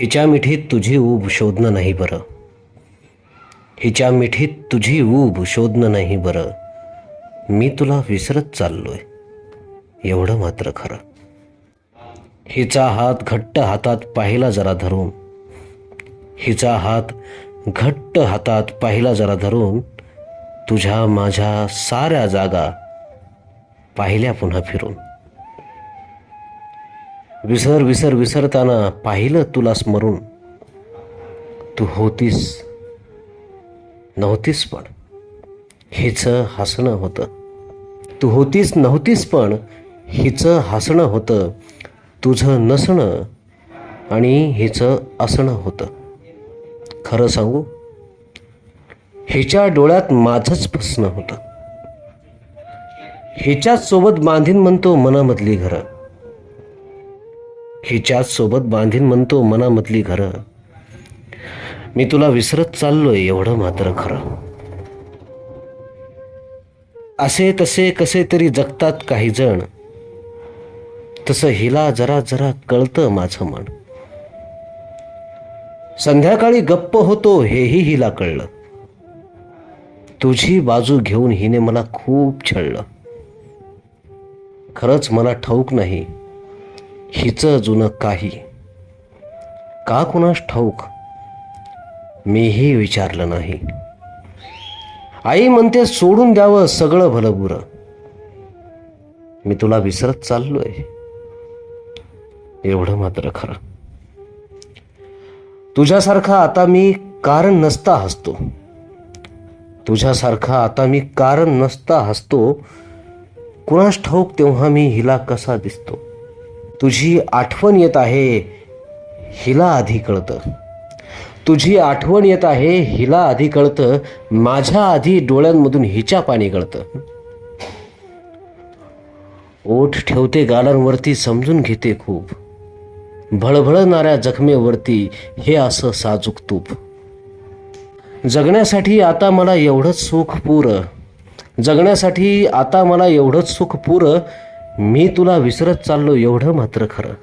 हिच्या मिठीत तुझी ऊब शोधणं नाही बरं. हिच्या मिठीत तुझी ऊब शोधणं नाही बरं. मी तुला विसरत चाललोय. एवढं मात्र खरं. हिचा हात घट्ट हातात पाहिला जरा धरून. हिचा हात घट्ट हातात पाहिला जरा धरून. तुझ्या माझ्या साऱ्या जागा पाहिल्या पुन्हा फिरून. विसर विसर विसरताना पाहिलं तुला स्मरून. तू होतीस नव्हतीस पण. हिचं हसणं होतं. तू होतीस नव्हतीस पण हिचं हसणं होतं. तुझं नसणं आणि हिचं असणं होतं. खरं सांगू? हिच्या डोळ्यात माझंच फसणं होतं. हिच्याच सोबत बांधीन म्हणतो मनामधली घरं. हिच्याच सोबत बांधीन म्हणतो मनामधली घरं. मी तुला विसरत चाललोय एवढं मात्र खरं. असे तसे कसे तरी जगतात काही जण. तसं हिला जरा जरा कळतं माझं मन. संध्याकाळी गप्प होतो हेही हिला कळलं. तुझी बाजू घेऊन हिने मला खूप छळलं. खरंच मला ठाऊक नाही. हिचं जुनं काही. का कुणास ठाऊक? मीही विचारलं नाही. आई म्हणते सोडून द्यावं सगळं भलं बुरं मी तुला विसरत चाललोय. एवढं मात्र खरं. तुझ्यासारखा आता मी कारण नसता हसतो. तुझ्यासारखा आता मी कारण नसता हसतो. कुणास ठाऊक तेव्हा मी हिला कसा दिसतो? तुझी आठवण येत आहे हिला आधी कळतं. तुझी आठवण येत आहे हिला आधी कळतं माझ्या आधी डोळ्यांमधून हिच्या पाणी कळतं ओठ ठेवते गालांवरती समजून घेते खूप. भळभळणाऱ्या जखमेवरती हे असं साजूक तूप. जगण्यासाठी आता मला एवढंच सुख पुरं. जगण्यासाठी आता मला एवढंच सुख पुरं मी तुला विसरत चाललो एवढं मात्र खरं.